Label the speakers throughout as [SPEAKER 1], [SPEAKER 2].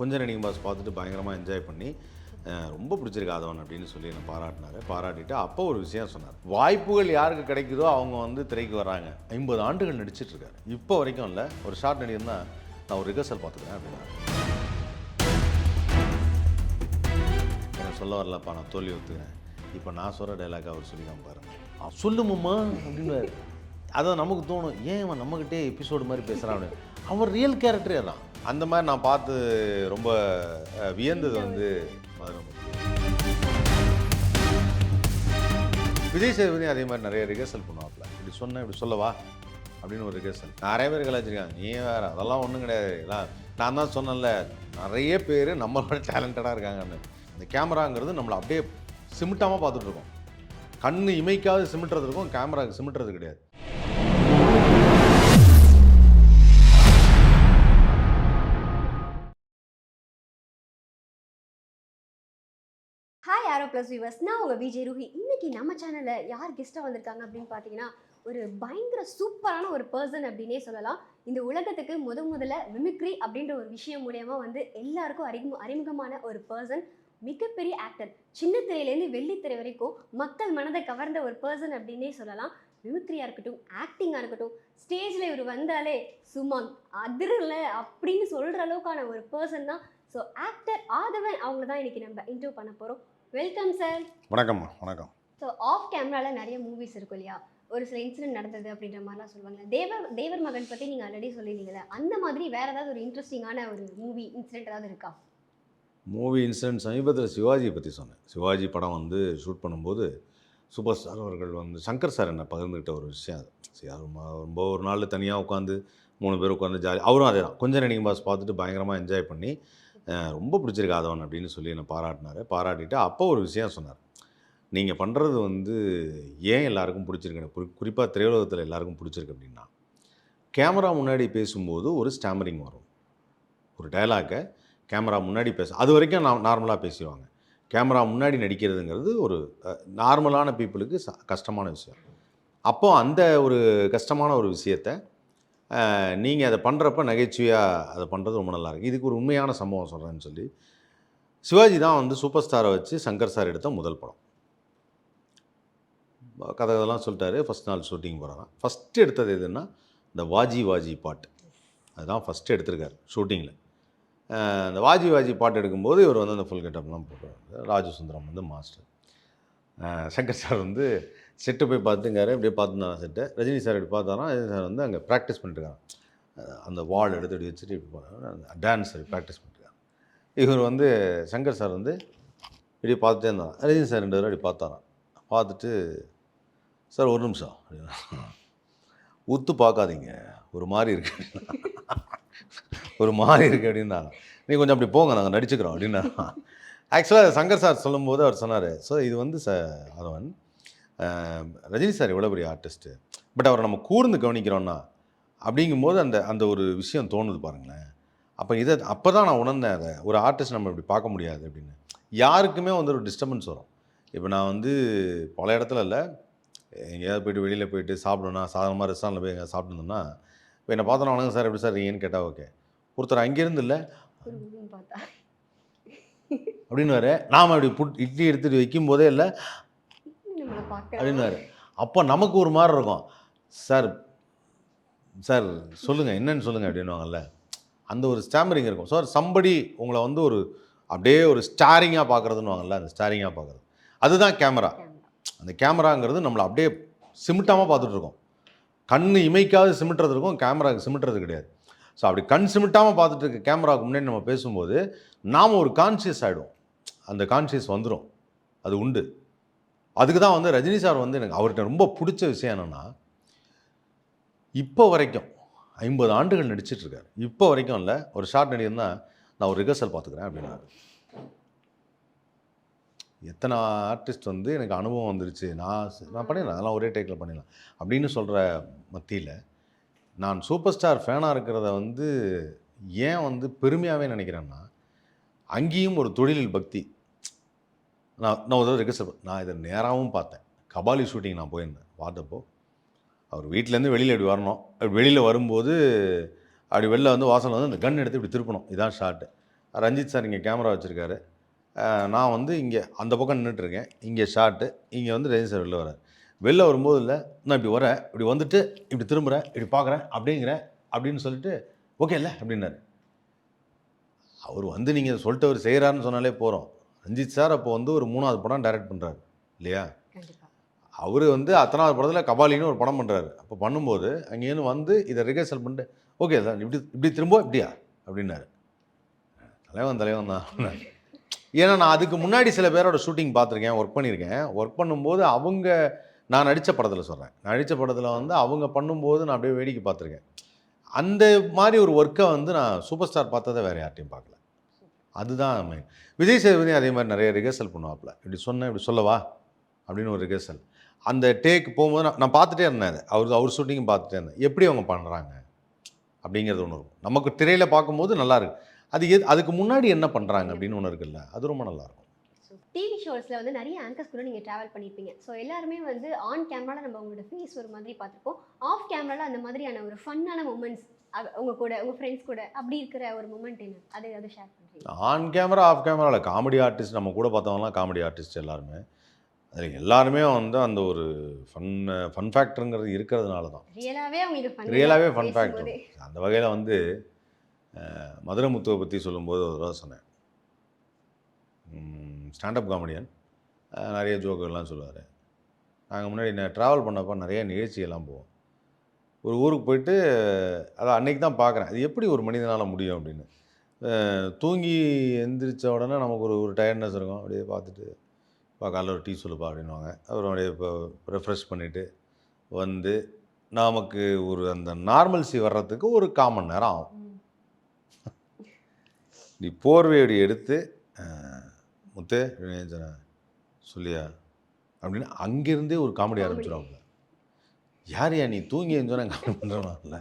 [SPEAKER 1] கொஞ்சம் நடிகை பாஸ் பார்த்துட்டு பயங்கரமாக என்ஜாய் பண்ணி ரொம்ப பிடிச்சிருக்கு ஆதவன் அப்படின்னு சொல்லி என்னை பாராட்டினார். பாராட்டிட்டு அப்போ ஒரு விஷயம் சொன்னார். வாய்ப்புகள் யாருக்கு கிடைக்குதோ அவங்க வந்து திரைக்கு வராங்க ஐம்பது ஆண்டுகள் நடிச்சிட்ருக்காரு இப்போ வரைக்கும் இல்லை. ஒரு ஷார்ட் நடிகர்னா நான் ஒரு ரிகர்சல் பார்த்துக்கிறேன் அப்படின்னா எனக்கு சொல்ல வரலப்பா நான் தோல்வி ஒத்துக்கிறேன். இப்போ நான் சொல்கிற டைலாக் அவர் சொல்லிக்காம பாருங்க. "ஆ, சொல்லுமாம்மா அப்படின்னு அதை நமக்கு தோணும் ஏன் இவன் நம்மக்கிட்டே எபிசோடு மாதிரி பேசுகிறான் அவர் அவன் ரியல் கேரக்டரே தான் அந்த மாதிரி நான் பார்த்து ரொம்ப வியந்தது வந்து விஜய் சேதுபதி அதே மாதிரி நிறைய ரிஹர்சல் பண்ணுவாப்ல இப்படி சொன்னேன் இப்படி சொல்லவா? அப்படின்னு ஒரு ரிஹர்சல் நிறைய பேர் கலாச்சிருக்காங்க நீ வேறு அதெல்லாம் ஒன்றும் கிடையாது. எல்லாம் நான் தான் சொன்னேன்ல நிறைய பேர் நம்மளோட டேலண்டடாக இருக்காங்கன்னு. இந்த கேமராங்கிறது நம்மளை அப்படியே சிமிட்டாமல் பார்த்துட்ருக்கோம் கண் கண்ணு இமைக்காது சிமிட்டுறது இருக்கும் கேமராக்கு சிமிட்டுறது கிடையாது.
[SPEAKER 2] ப்ளஸ் வியூவர்ஸ் நான் உங்கள் விஜய் ரூஹி. இன்னைக்கு நம்ம சேனலில் யார் கெஸ்ட்டாக வந்திருக்காங்க அப்படின்னு பார்த்தீங்கன்னா ஒரு பயங்கர சூப்பரான ஒரு பர்சன் அப்படின்னே சொல்லலாம். இந்த உலகத்துக்கு முத முதல்ல மிமிக்ரி அப்படின்ற ஒரு விஷயம் மூலயமா வந்து எல்லாருக்கும் அறிமுக அறிமுகமான ஒரு பர்சன் மிகப்பெரிய ஆக்டர் சின்ன திரையிலேருந்து வெள்ளித்திரை வரைக்கும் மக்கள் மனதை கவர்ந்த ஒரு பர்சன் அப்படின்னே சொல்லலாம். மிமிக்ரியாக இருக்கட்டும் ஆக்டிங்காக இருக்கட்டும் ஸ்டேஜில் இவர் வந்தாலே சும்மா அதிரல அப்படின்னு சொல்கிற அளவுக்கான ஒரு பர்சன் தான். ஸோ ஆக்டர் ஆதவன் அவங்கள தான் இன்றைக்கி நம்ம இன்டர்வியூ பண்ண போகிறோம் வெல்கம் சார்
[SPEAKER 1] வணக்கம்மா வணக்கம்.
[SPEAKER 2] ஸோ ஆஃப் கேமரால நிறைய மூவிஸ் இருக்கும் இல்லையா? ஒரு சில இன்சிடென்ட் நடந்தது அப்படின்ற மாதிரிலாம் சொல்லுவாங்க தேவர் தேவர் மகன் பற்றி நீங்கள் ஆல்ரெடி சொல்லியிருந்தீங்களே அந்த மாதிரி வேற ஏதாவது ஒரு இன்ட்ரெஸ்டிங்கான ஒரு மூவி இன்சிடென்ட் ஏதாவது இருக்கா?
[SPEAKER 1] மூவி இன்சிடென்ட் சமீபத்தில் சிவாஜியை பற்றி சொன்னேன். சிவாஜி படம் வந்து ஷூட் பண்ணும்போது சூப்பர் ஸ்டார் அவர்கள் வந்து சங்கர் சார் என்ன பகிர்ந்துக்கிட்ட ஒரு விஷயம் அது. சரி ரொம்ப ஒரு நாள் தனியாக உட்காந்து மூணு பேர் உட்காந்து ஜாலி அவரும் அதே தான் கொஞ்சம் நடிகை பாஸ் பார்த்துட்டு பயங்கரமாக என்ஜாய் பண்ணி ரொம்ப பிடிச்சிருக்கு ஆதவன் அப்படின்னு சொல்லி என்னை பாராட்டினார். பாராட்டிட்டு அப்போ ஒரு விஷயம் சொன்னார். நீங்கள் பண்ணுறது வந்து ஏன் எல்லாருக்கும் பிடிச்சிருக்கு? குறி குறிப்பாக திரையுலகத்தில் எல்லாருக்கும் பிடிச்சிருக்கு அப்படின்னா கேமரா முன்னாடி பேசும்போது ஒரு ஸ்டாமரிங் வரும். ஒரு டயலாக்கை கேமரா முன்னாடி பேச அது வரைக்கும் நான் நார்மலாக பேசிடுவாங்க. கேமரா முன்னாடி நடிக்கிறதுங்கிறது ஒரு நார்மலான பீப்புளுக்கு ச கஷ்டமான விஷயம். அப்போது அந்த ஒரு கஷ்டமான ஒரு விஷயத்தை நீங்கள் அதை பண்ணுறப்ப நகைச்சுவையாக அதை பண்ணுறது ரொம்ப நல்லாயிருக்கு இதுக்கு ஒரு உண்மையான சம்பவம் சொல்கிறேன்னு சொல்லி சிவாஜி தான் வந்து சூப்பர் ஸ்டாரை வச்சு சங்கர் சார் எடுத்த முதல் படம். கதை இதெல்லாம் சொல்லிட்டாரு. ஃபஸ்ட் நாள் ஷூட்டிங் போகிறான் ஃபஸ்ட்டு எடுத்தது எதுன்னா இந்த வாஜி வாஜி பாட்டு. அதுதான் ஃபஸ்ட்டு எடுத்திருக்காரு ஷூட்டிங்கில் அந்த வாஜி வாஜி பாட்டு எடுக்கும்போது இவர் வந்து அந்த ஃபுல் கெட்டப்லாம் போட்டுருவாரு ராஜசுந்தரம் வந்து மாஸ்டர் சங்கர் சார் வந்து செட்டு போய் பார்த்துங்காரு. இப்படியே பார்த்துருந்தாங்க செட்டை. ரஜினி சார் இப்படி பார்த்தாராம். ரஜினி சார் வந்து அங்கே ப்ராக்டிஸ் பண்ணிட்டுருக்காங்க அந்த வால் எடுத்து இப்படி வச்சுட்டு இப்படி போனாங்க டான்ஸ் ப்ராக்டிஸ் பண்ணிட்டுருக்காங்க இவர் வந்து சங்கர் சார் வந்து இப்படி பார்த்துட்டே இருந்தாங்க ரஜினி சார் ரெண்டு பேரும் இப்படி பார்த்தாராம். பார்த்துட்டு சார் ஒரு நிமிஷம். அப்படின்னா உத்து பார்க்காதீங்க. ஒரு மாதிரி இருக்கு. ஒரு மாதிரி இருக்கு. அப்படின்னாங்க நீ கொஞ்சம் அப்படி போங்க. நாங்கள் நடிச்சுக்கிறோம். அப்படின்னா ஆக்சுவலாக சங்கர் சார் சொல்லும்போது அவர் சொன்னார். ஸோ இது வந்து ச அதவன் ரஜினி சார் எவ்வளோ பெரிய ஆர்டிஸ்ட்டு பட் அவரை நம்ம கூர்ந்து கவனிக்கிறோன்னா அப்படிங்கும்போது அந்த அந்த ஒரு விஷயம் தோணுது பாருங்களேன். அப்போ இதை அப்போ தான் நான் உணர்ந்தேன் அதை. ஒரு ஆர்டிஸ்ட் நம்ம இப்படி பார்க்க முடியாது அப்படின்னு. யாருக்குமே வந்து ஒரு டிஸ்டர்பன்ஸ் வரும். இப்போ நான் வந்து பல இடத்துல இல்லை. எங்கேயாவது போயிட்டு வெளியில் போயிட்டு சாப்பிடணும்னா சாதாரணமாக ரெஸ்டாரண்ட்டில் போய் எங்கேயாவது சாப்பிடணும்னா இப்போ என்னை பார்த்தோன்னா வணக்கம் சார் எப்படி சார் இருக்கீங்கன்னு கேட்டால் ஓகே ஒருத்தர் அங்கேருந்து இல்லை. அப்படின்னு நாம் அப்படி புட் இட்லி எடுத்துகிட்டு வைக்கும் போதே இல்லை. அப்படின்னாரு. அப்போ நமக்கு ஒரு மாதிரி இருக்கும். சார் சார் சொல்லுங்கள் என்னன்னு சொல்லுங்கள் அப்படின்னுவாங்கல்ல. அந்த ஒரு ஸ்டாமரிங் இருக்கும். சார் சம்படி உங்களை வந்து ஒரு அப்படியே ஒரு ஸ்டாரிங்காக பார்க்குறதுன்னு அந்த ஸ்டாரிங்காக பார்க்குறது. அதுதான் கேமரா அந்த கேமராங்கிறது நம்மளை அப்படியே சிமிட்டாமல் பார்த்துட்ருக்கோம் கண் இமைக்காவது சிமிட்டுறது இருக்கும் கேமராவுக்கு சிமிட்டுறது கிடையாது. ஸோ அப்படி கண் சிமிட்டாமல் பார்த்துட்டு இருக்க கேமராவுக்கு முன்னாடி நம்ம பேசும்போது நாம் ஒரு கான்ஷியஸ் ஆகிடுவோம் அந்த கான்ஷியஸ் வந்துடும் அது உண்டு. அதுக்கு தான் வந்து ரஜினி சார் வந்து எனக்கு அவர்கிட்ட ரொம்ப பிடிச்ச விஷயம் என்னென்னா இப்போ வரைக்கும் ஐம்பது ஆண்டுகள் நடிச்சிட்டுருக்கார் இப்போ வரைக்கும் இல்லை ஒரு ஷார்ட் நடிகர்னா நான் ஒரு ரிஹர்சல் பார்த்துக்கிறேன் அப்படின்னாரு. எத்தனை ஆர்டிஸ்ட் வந்து எனக்கு அனுபவம் வந்துருச்சு நான் நான் பண்ணிடலாம் அதெல்லாம் ஒரே டேக்கில் பண்ணிடலாம் அப்படின்னு சொல்கிற மத்தியில் நான் சூப்பர் ஸ்டார் ஃபேனாக இருக்கிறத வந்து ஏன் வந்து பெருமையாகவே நினைக்கிறேன்னா அங்கேயும் ஒரு தொழிலில் பக்தி நான் நான் ஒரு ரெக்கஸ்ட் நான் இதை நேராகவும் பார்த்தேன். கபாலி ஷூட்டிங் நான் போயிருந்தேன். பார்த்தப்போ அவர் வீட்டிலேருந்து வெளியில் இப்படி வரணும். அப்படி வெளியில் வரும்போது அப்படி வெளில வந்து வாசலில் வந்து அந்த கன் எடுத்து இப்படி திருப்பணும். இதான் ஷாட்டு ரஞ்சித் சார் இங்கே கேமரா வச்சுருக்காரு. நான் வந்து இங்கே அந்த பக்கம் நின்றுட்டுருக்கேன் இங்கே ஷாட்டு இங்கே வந்து ரஞ்சித் சார் வெளில வரார் வெளில வரும்போது இல்லை நான் இப்படி வரேன் இப்படி வந்துட்டு இப்படி திரும்புகிறேன் இப்படி பார்க்குறேன். அப்படிங்கிறேன். அப்படின்னு சொல்லிட்டு ஓகே இல்லை அப்படின்னாரு. அவர் வந்து நீங்கள் சொல்லிட்டு அவர் செய்கிறாருன்னு சொன்னாலே போகிறோம் ரஞ்சித் சார் அப்போ வந்து ஒரு மூணாவது படம் டைரக்ட் பண்ணுறாரு இல்லையா? அவர் வந்து அத்தனாவது படத்தில் கபாலின்னு ஒரு படம் பண்ணுறாரு அப்போ பண்ணும்போது அங்கேருந்து வந்து இதை ரிகர்சல் பண்ணிட்டு ஓகே சார் இப்படி இப்படி திரும்ப இப்படியா? அப்படின்னாரு. தலைவன் தலைவன் தான் ஏன்னா நான் அதுக்கு முன்னாடி சில பேரோட ஷூட்டிங் பார்த்துருக்கேன் ஒர்க் பண்ணியிருக்கேன். ஒர்க் பண்ணும்போது அவங்க நான் நடித்த படத்தில் சொல்கிறேன் நடித்த படத்தில் வந்து அவங்க பண்ணும்போது நான் அப்படியே வேடிக்கை பார்த்துருக்கேன். அந்த மாதிரி ஒரு ஒர்க்கை வந்து நான் சூப்பர் ஸ்டார் பார்த்ததை வேறு யார்ட்டையும் பார்க்கல. அதுதான் main. விஜய் சேதுபதி அதே மாதிரி நிறைய ரிகர்சல் பண்ணுவாப்புல. இப்படி சொன்னேன் இப்படி சொல்லவா? அப்படின்னு ஒரு ரிகர்சல் அந்த டேக் போகும்போது நான் நான் பார்த்துட்டே இருந்தேன் அது. அவர் அவர் ஷூட்டிங்கும் பார்த்துட்டே இருந்தேன். எப்படி அவங்க பண்ணுறாங்க அப்படிங்கிறது ஒன்று இருக்கும். நமக்கு திரையில் பார்க்கும்போது நல்லாயிருக்கு அது எது அதுக்கு முன்னாடி என்ன பண்ணுறாங்க அப்படின்னு ஒன்று இருக்குல்ல. அது ரொம்ப நல்லாயிருக்கும்
[SPEAKER 2] டிவி ஷோஸில் வந்து நிறைய ஆங்கர்ஸ் கூட நீங்கள் ட்ராவல் பண்ணியிருப்பீங்க ஸோ எல்லாருமே வந்து ஆன் கேமரால நம்ம உங்களோட ஃபேஸ் ஒரு மாதிரி பார்த்துருப்போம். ஆஃப் கேமரால அந்த மாதிரியான ஒரு ஃபன்னான மூமெண்ட்ஸ் உங்க கூட உங்க ஃப்ரெண்ட்ஸ் கூட அப்படி இருக்கிற ஒரு மூமெண்ட் என்ன? அதை அதை ஷேர் பண்ணுறீங்க
[SPEAKER 1] ஆன் கேமரா ஆஃப் கேமராவில் காமெடி ஆர்டிஸ்ட் நம்ம கூட பார்த்தவங்களாம் காமெடி ஆர்டிஸ்ட் எல்லாருமே. அதில் எல்லாருமே வந்து அந்த ஒரு ஃபன் ஃபன் ஃபேக்டருங்கிறது இருக்கிறதுனால தான்.
[SPEAKER 2] ரியலாகவே அவங்களுக்கு
[SPEAKER 1] ரியலாகவே ஃபன் ஃபேக்டர். அந்த வகையில் வந்து மதுரை முத்துவை பற்றி சொல்லும்போது ஒரு தடவை சொன்னேன். ஸ்டாண்டப் காமெடியன் நிறைய ஜோக்குகள்லாம் சொல்லுவார். நாங்கள் முன்னாடி நான் ட்ராவல் பண்ணப்போ நிறைய நிகழ்ச்சியெல்லாம் போவோம். ஒரு ஊருக்கு போயிட்டு அதை அன்னைக்கு தான் பார்க்குறேன் அது எப்படி ஒரு மனிதனால் முடியும் அப்படின்னு. தூங்கி எந்திரிச்ச உடனே நமக்கு ஒரு ஒரு டயர்ட்னஸ் இருக்கும். அப்படியே பார்த்துட்டு பா காலைல ஒரு டீ சொல்லுப்பா அப்படின்வாங்க அப்புறம் அப்படியே இப்போ ரெஃப்ரெஷ் பண்ணிவிட்டு வந்து நமக்கு ஒரு அந்த நார்மல்சி வர்றதுக்கு ஒரு காமன் நேரம் ஆகும். நீ போர்வையடி எடுத்து முத்து சொன்ன, சொல்லியா? அப்படின்னு அங்கேருந்தே ஒரு காமெடி. ஆரம்பிச்சிடுவாங்க யார் யா நீ தூங்கி எழுந்தோன்னே காமெடி பண்ணுறவாங்கல்ல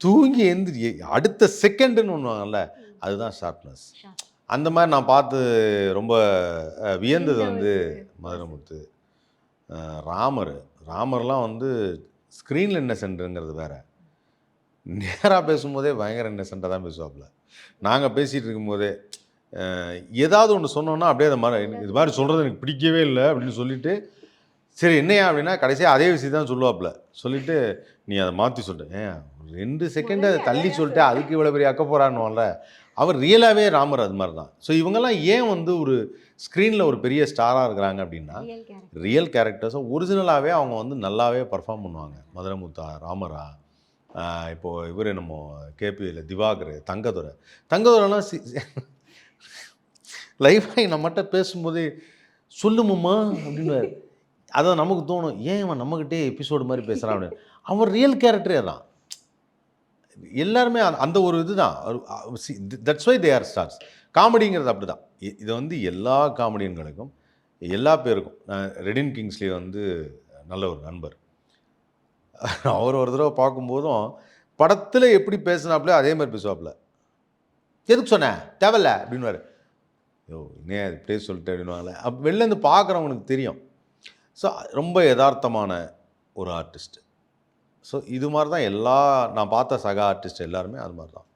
[SPEAKER 1] தூங்கி எழுந்திரி அடுத்த செகண்டுன்னு ஒன்றுவாங்கல்ல அதுதான் ஷார்ப்னஸ். அந்த மாதிரி நான் பார்த்து ரொம்ப வியந்தது வந்து மதுரமுத்து ராமர். ராமர்லாம் வந்து ஸ்க்ரீனில் இன்னசென்ட்டுங்கிறது வேற. நேராக பேசும்போதே பயங்கர இன்னசென்ட்டாக தான் பேசுவாப்புல. நாங்கள் பேசிகிட்டு இருக்கும்போதே ஏதாவது ஒன்று சொன்னோன்னா அப்படியே அது மாதிரி இது மாதிரி சொல்கிறது எனக்கு பிடிக்கவே இல்லை அப்படின்னு சொல்லிட்டு சரி என்னையா அப்படின்னா கடைசியாக அதே விஷயம் தான் சொல்லுவாப்புல. சொல்லிட்டு நீ அதை மாற்றி சொல்லிட்டு ஏன்? ஒரு ரெண்டு செகண்டு அதை தள்ளி சொல்லிட்டு அதுக்கு இவ்வளோ பெரிய அக்க போகிறான்னுவல்ல அவர் ரியலாகவே ராமர் அது மாதிரி தான். ஸோ இவங்கெல்லாம் ஏன் வந்து ஒரு ஸ்க்ரீனில் ஒரு பெரிய ஸ்டாராக இருக்கிறாங்க அப்படின்னா
[SPEAKER 2] ரியல் கேரக்டர்
[SPEAKER 1] ரியல் கேரக்டர்ஸை ஒரிஜினலாகவே அவங்க வந்து நல்லாவே பர்ஃபார்ம் பண்ணுவாங்க. மதுரமுத்தா ராமரா ஆஹ் இப்போ இவர் என்னமோ கேபியில் திவாகர் தங்கதுரை. தங்கதுரைலாம் சி லைஃபாக நம்மகிட்ட பேசும்போதே சொல்லுமாம்மா அப்படின்னு அதான் நமக்கு தோணும் ஏன் இவன் நம்மக்கிட்டே எபிசோடு மாதிரி பேசுகிறான் அப்படின்னு. அவன் ரியல் கேரக்டரே தான் எல்லாருமே அந்த- அந்த ஒரு இதுதான். That's why they are stars காமெடிங்கிறது அப்படி தான் இது வந்து எல்லா காமெடியன்களுக்கும் எல்லா பேருக்கும் நான் ரெடின் கிங்ஸ்லி வந்து நல்ல ஒரு நண்பர். அவர் ஒரு தடவை பார்க்கும்போதும் படத்தில் எப்படி பேசினாப்புல அதே மாதிரி பேசுவாப்புல எதுக்கு சொன்னேன் தேவையில்ல அப்படின்னுவாரு. ஐயோ இன்னே இப்படியே சொல்லிட்டு அப்படின்வாங்களே அப்போ வெளிலேருந்து பார்க்குறவங்களுக்கு தெரியும். ஸோ ரொம்ப யதார்த்தமான ஒரு ஆர்டிஸ்ட்டு ஸோ இது மாதிரி தான் எல்லா நான் பார்த்த சக ஆர்டிஸ்ட் எல்லாருமே அது மாதிரி தான்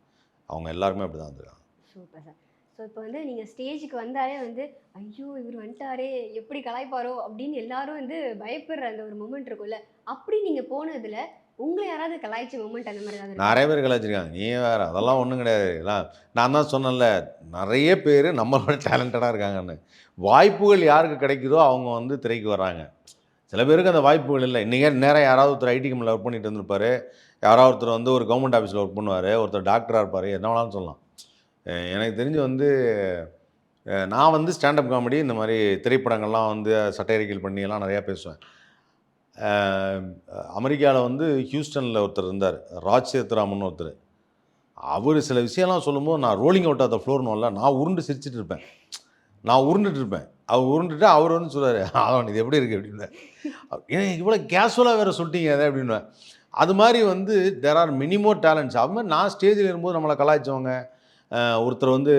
[SPEAKER 1] அவங்க எல்லாருமே அப்படி தான் இருந்திருக்காங்க
[SPEAKER 2] சூப்பர் சார். ஸோ இப்போ வந்து நீங்கள் ஸ்டேஜுக்கு வந்தாலே வந்து ஐயோ இவர் வந்துட்டாரே எப்படி கலாய்ப்பாரோ அப்படின்னு எல்லாரும் வந்து பயப்படுற அந்த ஒரு மூமெண்ட் இருக்கும்ல. அப்படி நீங்கள் போனதில் உங்களை யாராவது கலாய்ச்சி மூமெண்ட் அந்த மாதிரி ஏதாவது
[SPEAKER 1] நிறைய பேர் கலாச்சிருக்காங்க நீ வேறு அதெல்லாம் ஒன்றும் கிடையாது. எல்லாம் நான் தான் சொன்னேன்ல நிறைய பேர் நம்மளோட டேலண்டடாக இருக்காங்கன்னு. வாய்ப்புகள் யாருக்கு கிடைக்குதோ அவங்க வந்து திரைக்கு வர்றாங்க. சில பேருக்கு அந்த வாய்ப்புகள் இல்லை. இன்றைக்கே நேரம் யாராவது ஒருத்தர் ஐடி கம்பெனியில் ஒர்க் பண்ணிட்டு இருந்திருப்பாரு. யாராவது ஒருத்தர் வந்து ஒரு கவர்மெண்ட் ஆஃபீஸில் ஒர்க் பண்ணுவார். ஒருத்தர் டாக்டராக இருப்பார். என்ன வேணாலும் சொல்லலாம். எனக்கு தெரிஞ்சு வந்து நான் வந்து ஸ்டாண்டப் காமெடி இந்த மாதிரி திரைப்படங்கள்லாம் வந்து சட்டையறிக்கல் பண்ணி எல்லாம் நிறையா பேசுவேன். அமெரிக்காவில் வந்து ஹியூஸ்டனில் ஒருத்தர் இருந்தார் ராஜ் சேத்ராமன் ஒருத்தர். அவர் சில விஷயம்லாம் சொல்லும்போது நான் ரோலிங் அவுட் ஆஃப் த ஃப்ளோர்னும்ல நான் உருண்டு சிரிச்சிட்டு இருப்பேன். நான் உருண்டுட்டு இருப்பேன். அவர் உருண்டுட்டு அவர் வந்து சொல்கிறார் அவன் இது எப்படி இருக்குது அப்படின்னு ஏன் இவ்வளோ கேஷுவலாக வேறு சொல்லிட்டீங்க அதை அப்படின்னு அது மாதிரி வந்து தேர் ஆர் மினிமோ டேலண்ட்ஸ் அது மாதிரி நான் ஸ்டேஜில் இருக்கும்போது நம்மளை கலாய்ச்சவங்க ஒருத்தர் வந்து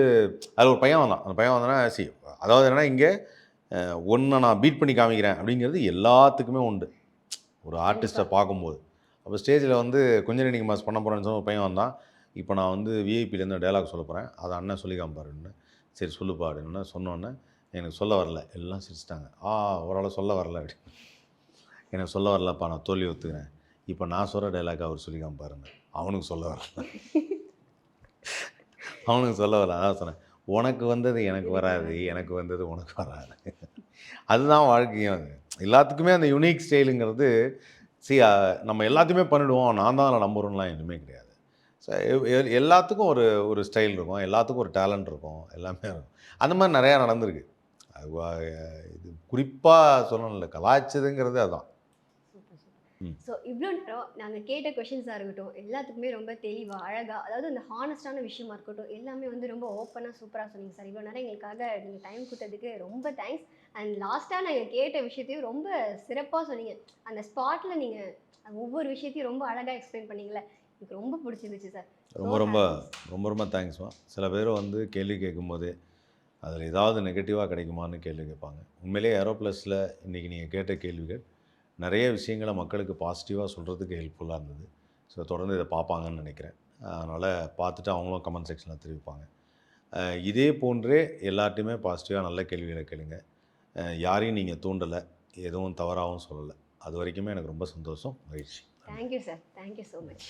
[SPEAKER 1] அதில் ஒரு பையன் வந்தான். அந்த பையன் வந்தானா சி அதாவது என்னென்னா இங்கே ஒன்றை நான் பீட் பண்ணி காமிக்கிறேன். அப்படிங்கிறது எல்லாத்துக்குமே உண்டு. ஒரு ஆர்டிஸ்ட்டை பார்க்கும்போது. அப்போ ஸ்டேஜில் வந்து கொஞ்ச நடிகை மாஸ் பண்ண போகிறேன்னு ஒரு பையன் வந்தான். இப்போ நான் வந்து விஐபிலேருந்து டைலாக் சொல்ல போகிறேன் அதை அண்ணன் சொல்லி காமிப்பாருன்னு சரி சொல்லுப்பா அப்படின்னு சொன்னோன்னே எனக்கு சொல்ல வரல. எல்லாம் சிரிச்சிட்டாங்க. ஆ ஓரளவு சொல்ல வரல. அப்படின்னு எனக்கு சொல்ல வரலப்பா நான் தோல்வி ஒத்துக்கிறேன். இப்போ நான் சொல்கிற டைலாக் அவர் சொல்லி காமிப்பாருன்னு அவனுக்கு சொல்ல வரல. அவனுக்கு சொல்ல வரல. அதான் சொன்னேன். உனக்கு வந்தது எனக்கு வராது. எனக்கு வந்தது உனக்கு வராது. அதுதான் வாழ்க்கையும் அது. எல்லாத்துக்குமே அந்த யுனிக் ஸ்டைலுங்கிறது சி நம்ம எல்லாத்தையுமே பண்ணிடுவோம். நான் தான் அதில் நம்பர் ஒன்லாம் எதுவுமே கிடையாது. ஸோ எல்லாத்துக்கும் ஒரு ஒரு ஸ்டைல் இருக்கும். எல்லாத்துக்கும் ஒரு டேலண்ட் இருக்கும். எல்லாமே இருக்கும். அந்த மாதிரி நிறையா நடந்திருக்கு. அது இது குறிப்பாக சொல்லணும்ல. கலாய்ச்சதுங்கிறது அதான். ம்.
[SPEAKER 2] ஸோ இவ்வளோ நேரம் நாங்கள் கேட்ட கொஷின்ஸாக இருக்கட்டும் எல்லாத்துக்குமே ரொம்ப தெளிவாக அழகாக அதாவது அந்த ஹானஸ்டான விஷயமா இருக்கட்டும் எல்லாமே வந்து ரொம்ப ஓப்பனாக சூப்பராக சொன்னீங்க சார். இவ்வளோ நேரம் எங்களுக்காக நீங்கள் டைம் கொடுத்ததுக்கு ரொம்ப தேங்க்ஸ் அண்ட் லாஸ்ட்டாக நாங்கள் கேட்ட விஷயத்தையும் ரொம்ப சிறப்பாக சொன்னீங்க. அந்த ஸ்பாட்டில் நீங்கள் ஒவ்வொரு விஷயத்தையும் ரொம்ப அழகாக எக்ஸ்பிளைன் பண்ணீங்களே எனக்கு ரொம்ப பிடிச்சிருந்துச்சு சார்
[SPEAKER 1] ரொம்ப ரொம்ப ரொம்ப ரொம்ப தேங்க்ஸ்மா சில பேர் வந்து கேள்வி கேட்கும்போது அதில் ஏதாவது நெகட்டிவாக கிடைக்குமான்னு கேள்வி கேட்பாங்க. உண்மையிலேயே ஏரோ ப்ளஸில் இன்றைக்கி நீங்கள் கேட்ட கேள்விகள் நிறைய விஷயங்களை மக்களுக்கு பாசிட்டிவாக சொல்கிறதுக்கு ஹெல்ப்ஃபுல்லாக இருந்தது. ஸோ தொடர்ந்து இதை பார்ப்பாங்கன்னு நினைக்கிறேன். அதனால் பார்த்துட்டு அவங்களும் கமெண்ட் செக்ஷனில் தெரிவிப்பாங்க. இதே போன்றே எல்லார்ட்டையுமே பாசிட்டிவாக நல்ல கேள்விகளை கேளுங்க. அஹ் யாரையும் நீங்கள் தூண்டலை எதுவும் தவறாகவும் சொல்லலை. அது வரைக்குமே எனக்கு ரொம்ப சந்தோஷம் மகிழ்ச்சி.
[SPEAKER 2] Thank you sir thank you so much